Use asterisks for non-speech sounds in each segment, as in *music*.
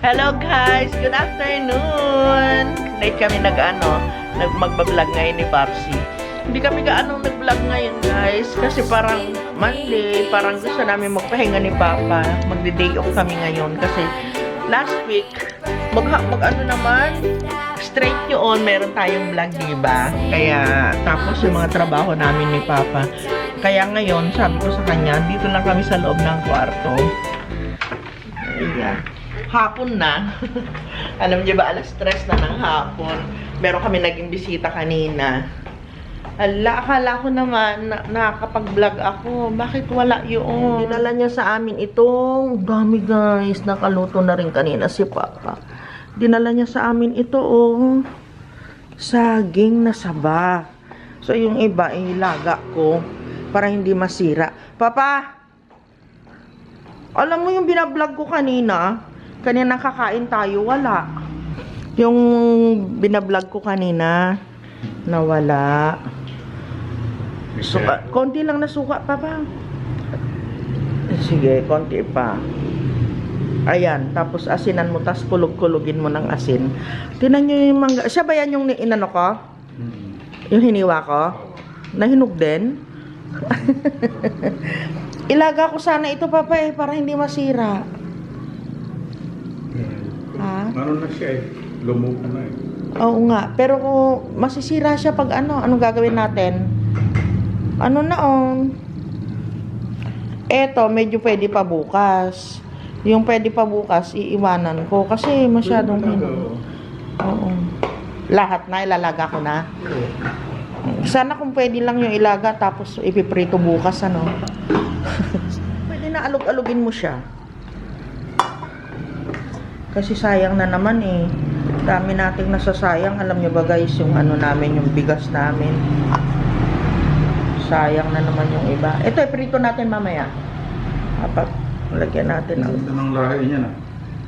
Hello guys! Good afternoon! Late kami nag-ano, nag magbablog ngayon ni Papsi. Hindi kami gaano nag-vlog ngayon guys kasi parang Monday, parang gusto namin magpahinga ni Papa. Magde-day off kami ngayon kasi last week, mag, mag ano naman, straight yun, meron tayong vlog, di ba? Kaya, tapos yung mga trabaho namin ni Papa. Kaya ngayon, sabi ko sa kanya, dito lang kami sa loob ng kwarto. Ayan. Hapon na. *laughs* Alam niyo ba, alas stress na ng hapon. Meron kami naging bisita kanina. Ala, akala ko naman na, nakakapag-vlog ako. Bakit wala yun? Dinala niya sa amin itong dami guys. Nakaluto na rin kanina si Papa. Dinala niya sa amin ito oh. Saging na saba. So yung iba ilaga ko para hindi masira. Papa! Alam mo yung binablog ko kanina? Kanina kakain tayo, wala. Yung binablog ko kanina, nawala. Suka, konti lang na suka, papa. Sige, konti pa. Ayan, tapos asinan mo, tapos kulog-kulugin mo ng asin. Tinan nyo yung mangga. Siya ba yan yung inano ko? Yung hiniwa ko? Nahinog din? *laughs* Ilaga ko sana ito, papa, eh, para hindi masira. Ano na siya eh. Lumuko na eh. Oo nga. Pero kung masisira siya pag ano, anong gagawin natin? Ano na on? Eto, medyo pwede pa bukas. Yung pwede pa bukas, iiwanan ko. Kasi masyadong Pwede talaga, Oo. Lahat na, ilalaga ko na. Sana kung pwede lang yung ilaga, tapos ipiprito bukas, ano? *laughs* pwede na alog-alugin mo siya. Kasi sayang na naman eh. Dami nating nasasayang. Alam nyo ba guys, yung ano namin, yung bigas namin. Sayang na naman yung iba. Ito, iprito natin mamaya. Kapag lagyan natin ng... Ganda ng lahi niya na.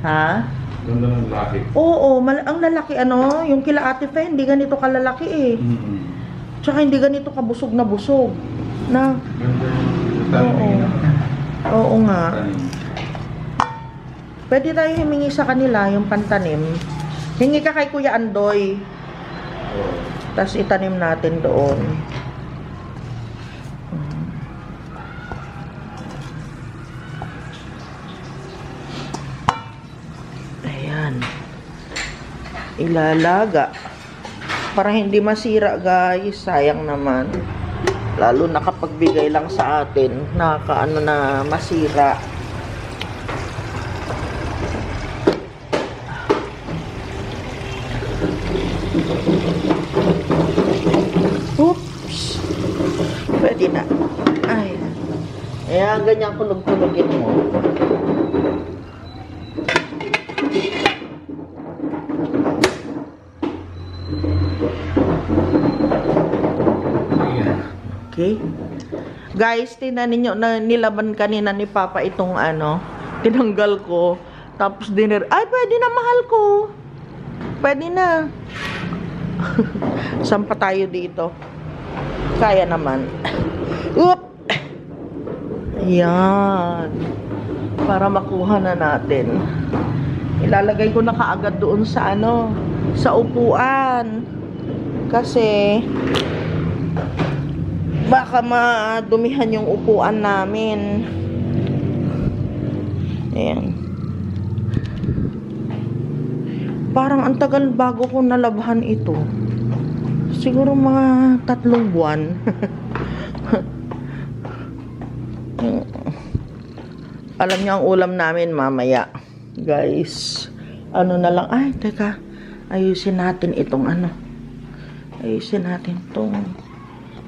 Ha? Ganda ng lahi. Oo, mal- ang lalaki ano, yung kila Ate Fe, hindi ganito kalalaki eh. Mm-hmm. Tsaka hindi ganito kabusog na busog. Na, Ganda yung Oo. oo nga. Tanim. Pwede tayo humingi sa kanila yung pantanim. Hingi ka kay Kuya Andoy. Tapos itanim natin doon. Ayan. Ilalaga. Para hindi masira guys. Sayang naman. Lalo na kapag bigay lang sa atin. Nakakaano na masira. Pwede na. Ay. Ayan, ganyan kulog-kulogin mo. Okay? Guys, tinan ninyo na nilaban kanina ni Papa itong ano, tinanggal ko. Tapos dinner, ay pwede na mahal ko. Pwede na. *laughs* Saan pa tayo dito? Kaya naman. Oop! Ayan. Para makuha na natin. Ilalagay ko na kaagad doon sa ano, sa upuan. Kasi, baka madumihan yung upuan namin. Ayan. Parang ang bago ko nalabhan ito. Siguro mga tatlong buwan. *laughs* Alam niyo ang ulam namin mamaya. Guys, ano na lang. Ay, teka. Ayusin natin itong ano. Ayusin natin itong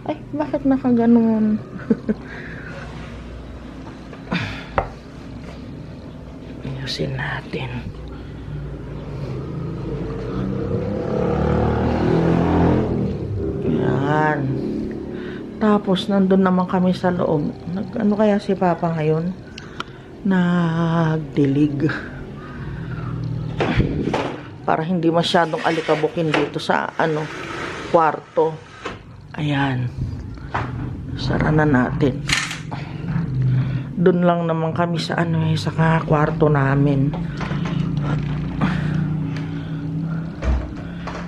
ay, bakit nakaganon? *laughs* Ayusin natin. Tapos, nandun naman kami sa loob. Nag, ano kaya si Papa ngayon? Nagdilig. Para hindi masyadong alikabukin dito sa, ano, kwarto. Ayan. Sara na natin. Doon lang naman kami sa, ano, eh, sa kwarto namin.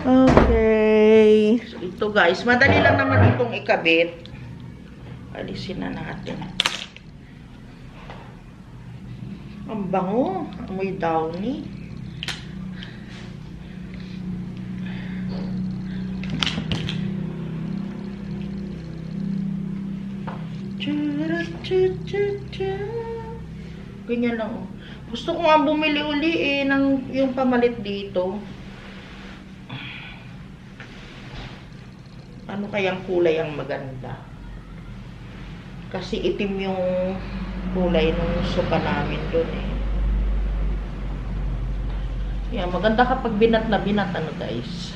Okay. So, ito guys, madali lang naman itong ikabit. Alisin na natin. Ang bango. Amoy downy. Ganyan lang oh. Gusto ko nga bumili uli eh ng yung pamalit dito. Ano kayang kulay ang maganda? Kasi itim yung kulay nung sopa namin doon eh. Yeah, maganda kapag binat na binat ano guys.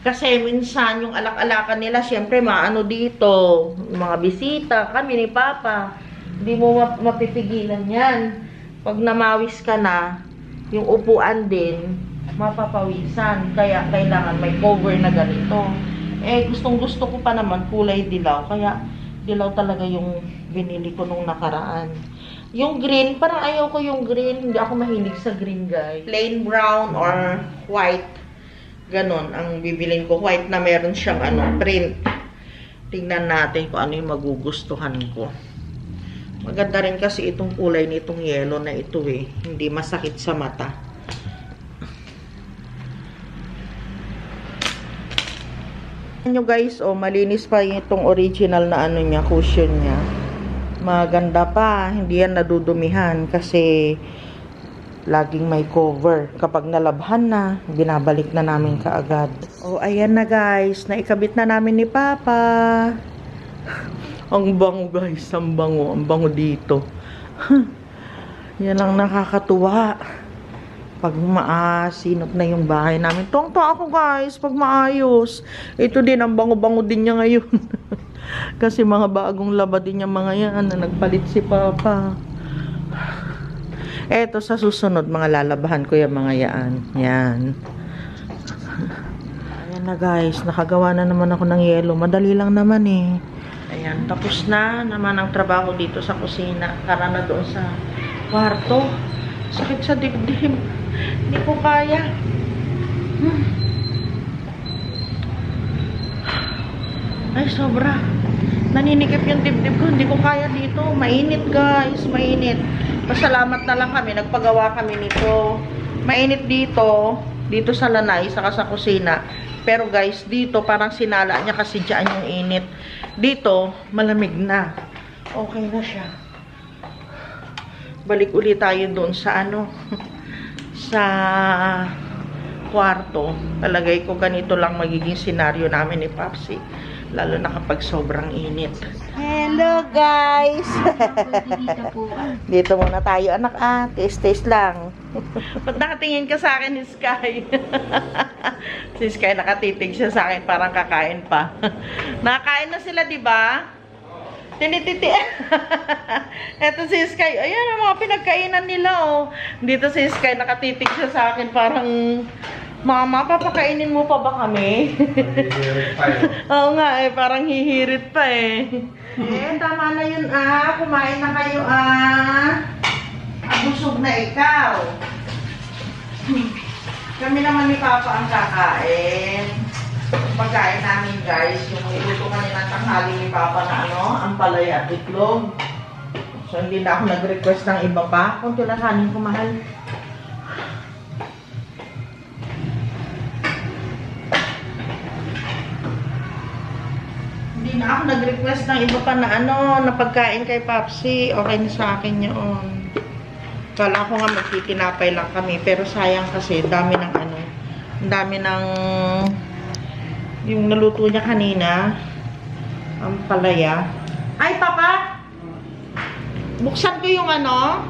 Kasi minsan yung alak-alakan nila, syempre maano dito, mga bisita, kami ni Papa. Hindi mo map- mapipigilan yan. Pag namawis ka na, yung upuan din, mapapawisan. Kaya kailangan may cover na ganito. Eh, gustong gusto ko pa naman kulay dilaw. Kaya dilaw talaga yung binili ko nung nakaraan. Yung green, parang ayaw ko yung green. Hindi ako mahilig sa green, guys. Plain brown or white. Ganon ang bibilin ko. White na meron siyang ano, print. Tingnan natin kung ano yung magugustuhan ko. Maganda rin kasi itong kulay nitong yellow na ito eh. Hindi masakit sa mata. Nyo guys, oh, malinis pa itong original na ano niya, cushion niya. Maganda pa, hindi yan nadudumihan kasi laging may cover. Kapag nalabhan na, binabalik na namin kaagad. Oh, ayan na guys, naikabit na namin ni Papa. *laughs* ang bango guys, ang bango, ang bango dito. *laughs* yan ang nakakatuwa pag maasinop na yung bahay namin. Tuwang-tuwa ako guys, pag maayos. Ito din, ang bango-bango din niya ngayon. *laughs* Kasi mga bagong laba din niya mga yan na nagpalit si Papa. Eto sa susunod, mga lalabahan ko yung mga yan. Yan. Ayan na guys, nakagawa na naman ako ng yelo. Madali lang naman eh. Ayan, tapos na naman ang trabaho dito sa kusina. Tara na doon sa kwarto. Sakit sa dibdib. Hindi ko kaya. Hmm. Ay, sobra. Naninikip yung dibdib ko. Hindi ko kaya dito. Mainit, guys. Mainit. Pasalamat na lang kami. Nagpagawa kami nito. Mainit dito. Dito sa lanay, saka sa kusina. Pero guys, dito parang sinala niya kasi dyan yung init. Dito, malamig na. Okay na siya. Balik ulit tayo doon sa ano, *laughs* sa kwarto. Talagay ko ganito lang magiging senaryo namin ni Papsi. Lalo na kapag sobrang init. Hello guys! *laughs* Dito muna tayo anak ah. Taste-taste lang. *laughs* Ba't nakatingin ka sa akin ni Sky? *laughs* si Sky nakatitig siya sa akin parang kakain pa. Nakakain na sila di ba? Tinititi. *laughs* Eto si Sky. Ayan ang mga pinagkainan nila oh. Dito si Sky nakatitig siya sa akin parang Mama, papakainin mo pa ba kami? *laughs* Oo nga eh, parang hihirit pa eh. eh, tama na yun ah. Kumain na kayo ah. Ah, busog na ikaw. *laughs* Kami naman ni Papa ang kakain. Pagkain namin guys, yung niluto kanina ng tanghali ni Papa na ano, ang palaya at itlog. So hindi na ako nag-request ng iba pa. Kunti lang kanin ko mahal. Hindi na ako nag-request ng iba pa na ano, na pagkain kay Papsi. Okay na sa akin yun. Kala ko nga magtitinapay lang kami. Pero sayang kasi, dami ng ano, dami ng yung naluto niya kanina. Ang palaya. Ay, Papa! Buksan ko yung ano.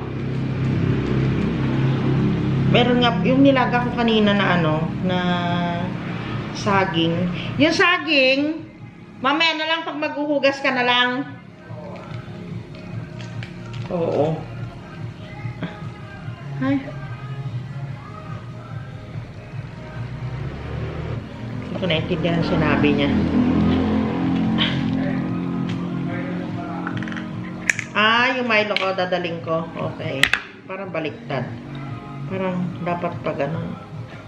Meron nga, yung nilaga ko kanina na ano, na saging. Yung saging, mamaya na lang pag maghuhugas ka na lang. Oo. Ay. Ko naintindihan sinabi niya. Ah, yung Milo ko, dadaling ko. Okay. Parang baliktad. Parang dapat pa ganun.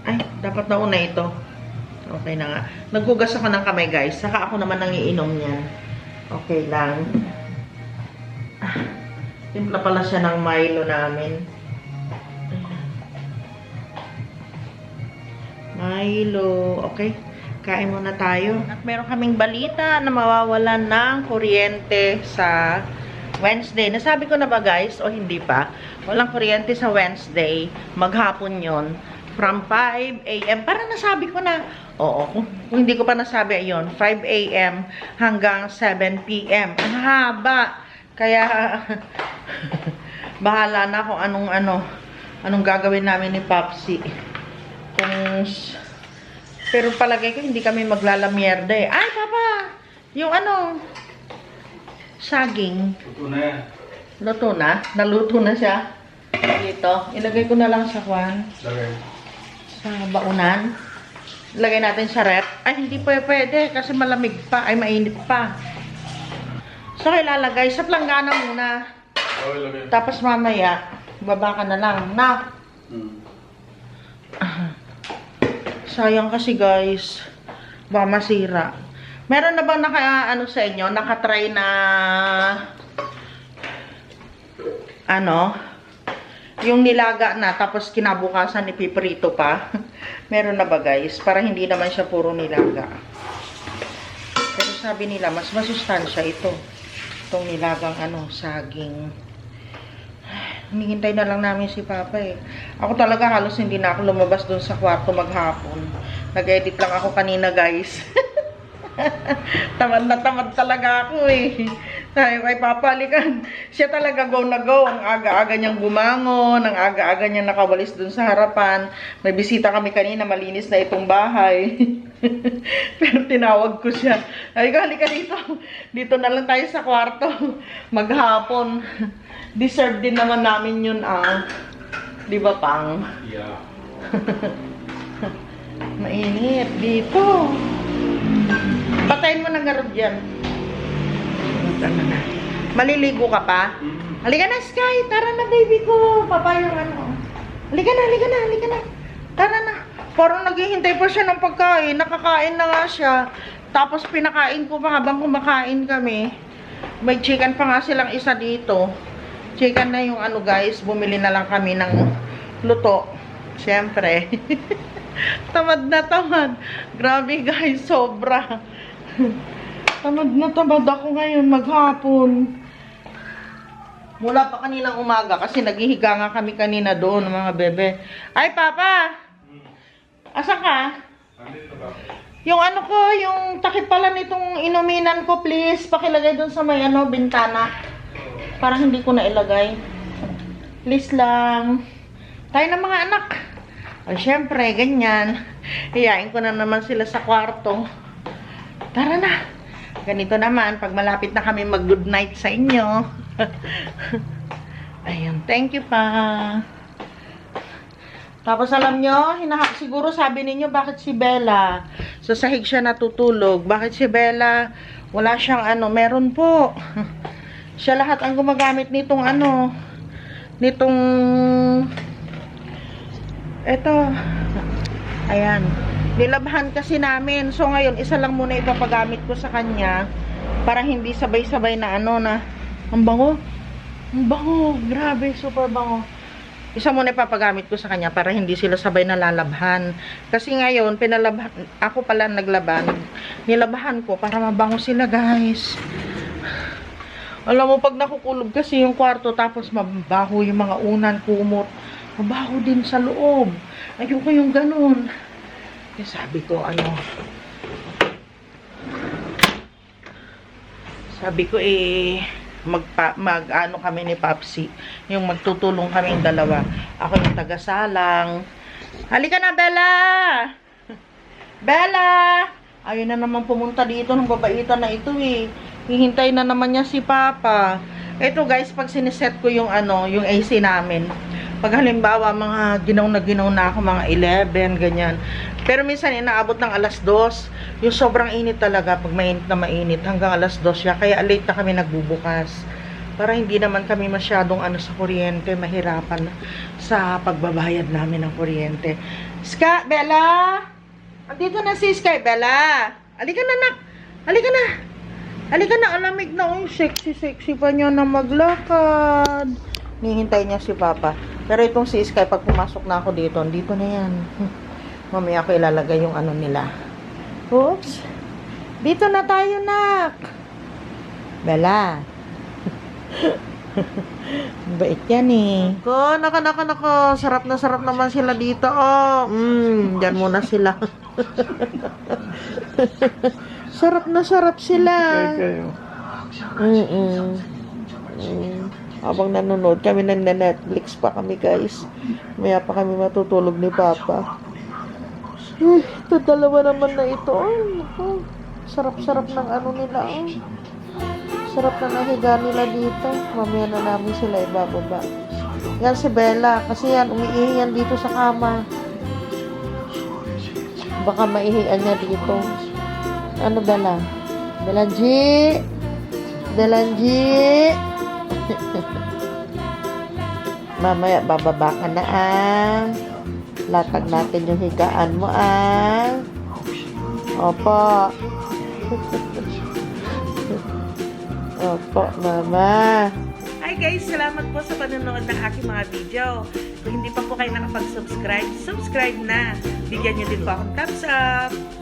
Ay, dapat na una ito. Okay na nga. Naghugas ako ng kamay, guys. Saka ako naman nangiinom niyan. Okay lang. Ah, Timpla pala siya ng Milo namin. Milo. Okay. Kain muna tayo. At meron kaming balita na mawawalan ng kuryente sa Wednesday. Nasabi ko na ba guys o hindi pa? Walang kuryente sa Wednesday. Maghapon yon From 5 a.m. Parang nasabi ko na. Oo. Kung, kung hindi ko pa nasabi ayon 5 a.m. hanggang 7 p.m. Ang haba. Kaya *laughs* bahala na kung anong ano anong gagawin namin ni Popsi. Kung pero palagay ko hindi kami maglalamierde. eh. Ay, Papa! Yung ano, saging. Ito na yan. Luto na. Naluto na siya. Dito. Ilagay ko na lang sa kwan. Lagay. Sa baunan. Ilagay natin sa rep. Ay, hindi pa pwede kasi malamig pa. Ay, mainit pa. So, ilalagay sa planggana muna. Okay, lagay. Tapos mamaya, baba ka na lang. Na, Hmm. Sayang kasi guys. Baka masira. Meron na bang naka, ano sa inyo, nakatry na, ano, yung nilaga na, tapos kinabukasan ipiprito pa. *laughs* Meron na ba guys? Para hindi naman siya puro nilaga. Pero sabi nila, mas masustansya ito. Itong nilagang ano, saging. Hinihintay na lang namin si Papa eh. Ako talaga halos hindi na ako lumabas doon sa kwarto maghapon. Nag-edit lang ako kanina guys. *laughs* tamad na tamad talaga ako eh. Sabi ko, ay Papa, halikan. *laughs* Siya talaga go na go. Ang aga-aga niyang bumangon, ang aga-aga niyang nakawalis doon sa harapan. May bisita kami kanina, malinis na itong bahay. *laughs* *laughs* Pero tinawag ko siya. Ay halika dito. Dito na lang tayo sa kwarto. Maghapon. Deserve din naman namin yun ah. Di ba, Pang? Yeah. *laughs* Mainit. Dito. Patayin mo ng garod dyan. Na. Maliligo ka pa? Hmm. Halika na, Sky. Tara na, baby ko. Papa yung ano. Halika na, halika na, halika na. Tara na. Parang naghihintay pa siya ng pagkain. Nakakain na nga siya. Tapos pinakain ko pa habang kumakain kami. May chicken pa nga silang isa dito. Chicken na yung ano guys. Bumili na lang kami ng luto. Siyempre. *laughs* tamad na tamad. Grabe guys, sobra. *laughs* tamad na tamad ako ngayon maghapon. Mula pa kaninang umaga kasi naghihiga nga kami kanina doon mga bebe. Ay, Papa! Asa ka? Yung ano ko, yung takip pala nitong inuminan ko, please. Pakilagay doon sa may ano, bintana. Para hindi ko na ilagay. Please lang. Tayo ng mga anak. O, syempre, ganyan. Hiyain ko na naman sila sa kwarto. Tara na. Ganito naman, pag malapit na kami mag-good night sa inyo. *laughs* Ayun, thank you pa. Tapos alam nyo, hinaha, siguro sabi ninyo, bakit si Bella? Sa sahig siya natutulog. Bakit si Bella? Wala siyang ano, meron po. *laughs* siya lahat ang gumagamit nitong ano, nitong, eto, ayan, nilabhan kasi namin. So ngayon, isa lang muna ipapagamit ko sa kanya para hindi sabay-sabay na ano na, ang bango. Ang bango, grabe, super bango isa muna ipapagamit ko sa kanya para hindi sila sabay nalalabhan. Kasi ngayon, pinalabhan, ako pala naglaban, nilabahan ko para mabango sila guys. Alam mo, pag nakukulob kasi yung kwarto, tapos mabaho yung mga unan, kumot, mabaho din sa loob. Ayoko yung ganun. Kaya sabi ko, ano, sabi ko eh, magpa, mag ano kami ni Papsi, yung magtutulong kaming dalawa. Ako yung tagasalang. Halika na, Bella! *laughs* Bella! Ayun na naman pumunta dito ng babaitan na ito eh. Hihintay na naman niya si Papa. Ito guys, pag siniset ko yung ano, yung AC namin. Pag halimbawa, mga ginaw na ginaw na ako, mga 11, ganyan. Pero minsan inaabot ng alas 2. Yung sobrang init talaga, pag mainit na mainit, hanggang alas 2 siya. Kaya late na kami nagbubukas. Para hindi naman kami masyadong ano sa kuryente, mahirapan sa pagbabayad namin ng kuryente. Ska, Bella! Andito na si Sky Bella. Halika na, nak. Halika na. Halika na, alamig na. Uy, sexy-sexy pa niya na maglakad. Nihintay niya si Papa. Pero itong si Sky, pag pumasok na ako dito, dito na yan. *laughs* Mamaya ako ilalagay yung ano nila. Oops. Dito na tayo, nak. Bella. *laughs* Bait yan eh. Ko, naka, naka, naka. Sarap na sarap naman sila dito. Oh, mm, dyan muna sila. *laughs* sarap na sarap sila. kayo. Mm-mm. Mm. Habang nanonood kami ng Netflix pa kami guys. Maya pa kami matutulog ni Papa. Ay, ito dalawa naman na ito. Ay, naku. Sarap-sarap ng ano nila. Oh. Sarap na nahiga nila dito. Mamaya na namin sila ibababa. Yan si Bella. Kasi yan, umiihi yan dito sa kama. Baka maihian niya dito. Ano Bella? Belanji! Belanji! *laughs* Mamaya bababa ka na ah. Latag natin yung higaan mo ah. Opo. *laughs* Opo, mama. Hi guys, salamat po sa panonood ng aking mga video. Kung hindi pa po kayo nakapag-subscribe, subscribe na. Bigyan niyo din po akong thumbs up.